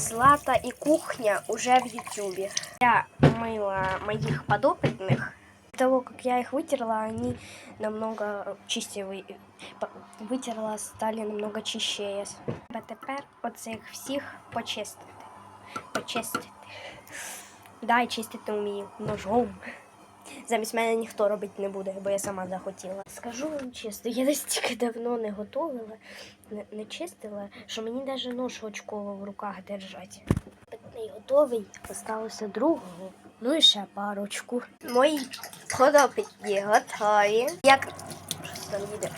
Злата и кухня уже в Ютубе. Я мыла моих подопытных. До того, как я их вытерла, они намного чистее вы- по- витерла, стали намного чищее. А тепер оцих всіх почистити. Почистити. Да, і чистити вмію ножом. Замість мене ніхто робити не буде, бо я сама захотіла. Скажу вам чесно, я настільки давно не готувала, не, не чистила, що мені навіть нож очково в руках держать. Питний готовий, осталося другого. Ну і ще парочку. Мої подопитні готові. Як там їде?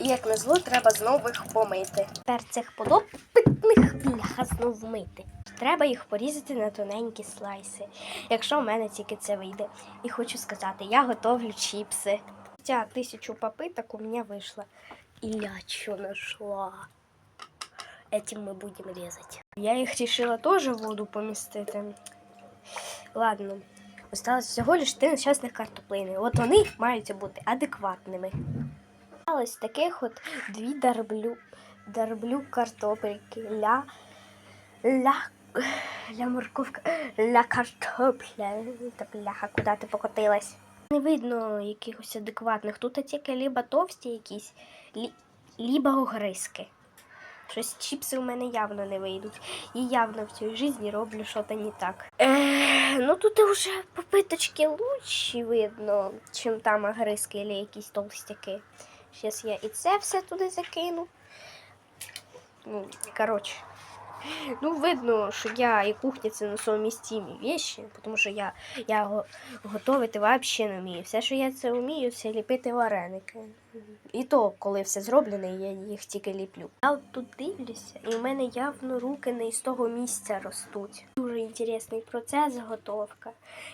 Як назло, треба знову їх помити. Тепер цих подопитних бляха знов мити. Треба їх порізати на тоненькі слайси, якщо в мене тільки це вийде. І хочу сказати, я готовлю чіпси. Ця тисячу попиток у мене вийшла. І я що знайшла. Этим ми будемо різати. Я їх рішила теж воду помістити. Ладно. Осталось всього лиш три нещасних картоплини. От вони мають бути адекватними. Осталось таких от дві дарблю, дарблю картопельки. Ля, ля, ля морковка, ля картопля. Та бляха, куди ти покотилась? Не видно якихось адекватних. Тут тільки либо товсті якісь, лі, либо огризки. Щось чіпси у мене явно не вийдуть. І явно в цій житті роблю щось не так. Е, ну тут вже попиточки лучші видно, чим там огризки або якісь толстяки. Зараз я і це все туди закину. Ну, коротше. Ну, видно, що я і кухня це несовмістимі вещи, тому що я, я готувати взагалі не вмію. Все, що я це вмію, це ліпити вареники. І то, коли все зроблене, я їх тільки ліплю. Я тут дивлюся, і в мене явно руки не з того місця ростуть. Дуже інтересний процес готовка.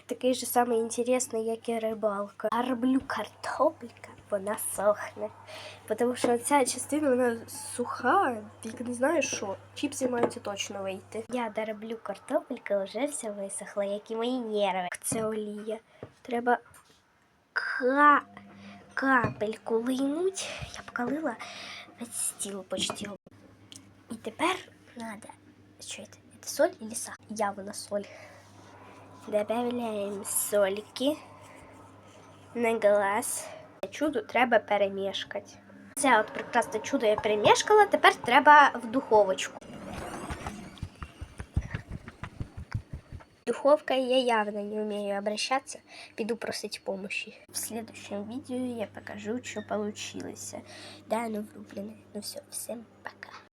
Такий же самий інтересний, як і рибалка. А роблю вона сохне. Тому що ця частина вона суха, тільки не знаю що. Чіпси мають точно вийти. Я дороблю картопелька, вже все висохла, як і мої нерви. Це олія. Треба ка... капельку лийнуть. Я покалила весь стіл почти. І тепер надо. Що це? Це соль или сахар? Явно соль. Добавляємо сольки на глаз. Чудо треба перемішкати. Це от прекрасне чудо я перемішкала, тепер треба в духовочку. Духовка я явно не умею обращаться, піду просить помощи. В следующем видео я покажу, что получилось. Да, оно врубленное. Ну все, всем пока.